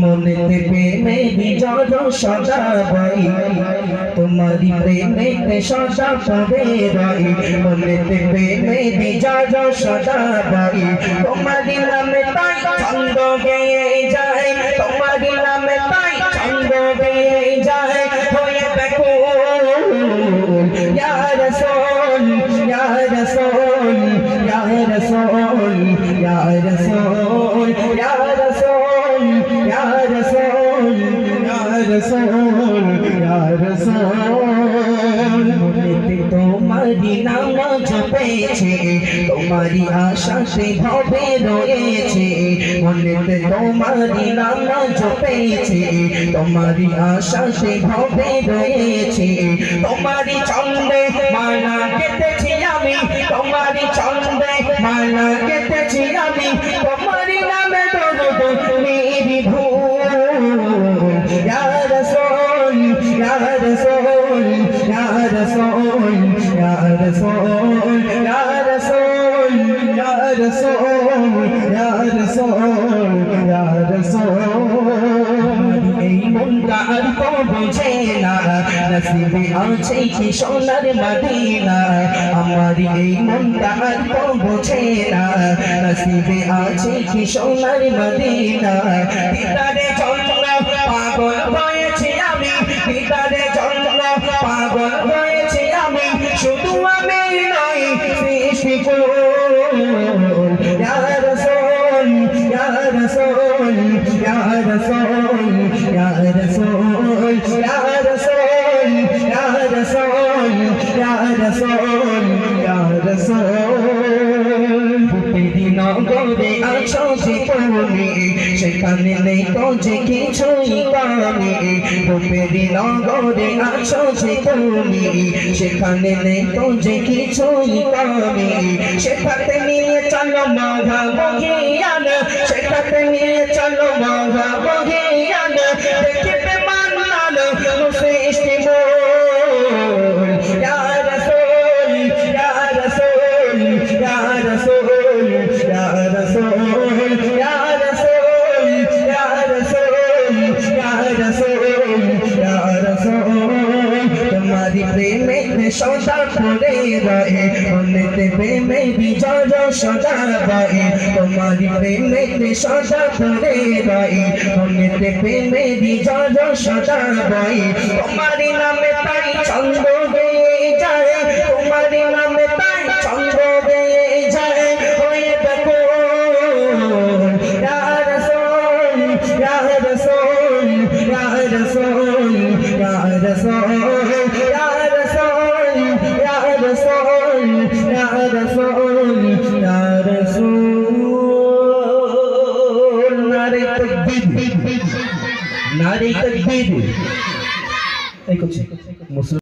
মনেতে প্রেমে বিজয় সদা বাই তোমারি প্রেমে সদা পদে রাই। মনে প্রেমে বিজয় সদা বাই তোমারি নামে তাই ছন্দ গেয়ে যায়। রাসূল ইয়া রাসূল ইয়া রাসূল ইয়া রাসূল ইয়া রাসূল। মনেতে তোমারি নাম জপেছে তোমারি আশাতে ভবে রয়েছে। মনেতে তোমারি নাম জপেছে তোমারি আশাতে ভবে রয়েছে। তোমারি ছন্দে মালা কেটেছি রাসূল, ইয়া রাসূল ইয়া রাসূল ইয়া রাসূল ইয়া রাসূল ইয়া রাসূল। এই মনটা আর তো বোঝে না, নসিবে আছে কি সোনার মদিনা? আমার এই মনটা আর তো বোঝে না, নসিবে আছে কি সোনার মদিনা? ভিতরে চন্দ্র رسول يا رسول يا رسول يا رسول يا رسول يا رسول প্রতিদিন গরে আছো যে পড়নি সেখানে নেই তো যে কিছুই পানি প্রতিদিন গরে আছো যে পড়নি সেখানে নেই তো যে কিছুই পানি সেখানে নিয়ে চলো মাঘা বহি সাথে নিয়ে চলো বাবা বহিয়ানা। দেখবে মানালো সৃষ্টি রাসুল রাসুল রাসুল। প্রেমে সদা করে রহে মনেতে প্রেমে বিজয় সদা বহে তোমার প্রেমে সদা করে রহে মনেতে প্রেমে বিজয় সদা বহে তোমার নামে তাই ছন্দ নারে তকবীর। এই করছে। মুসলিম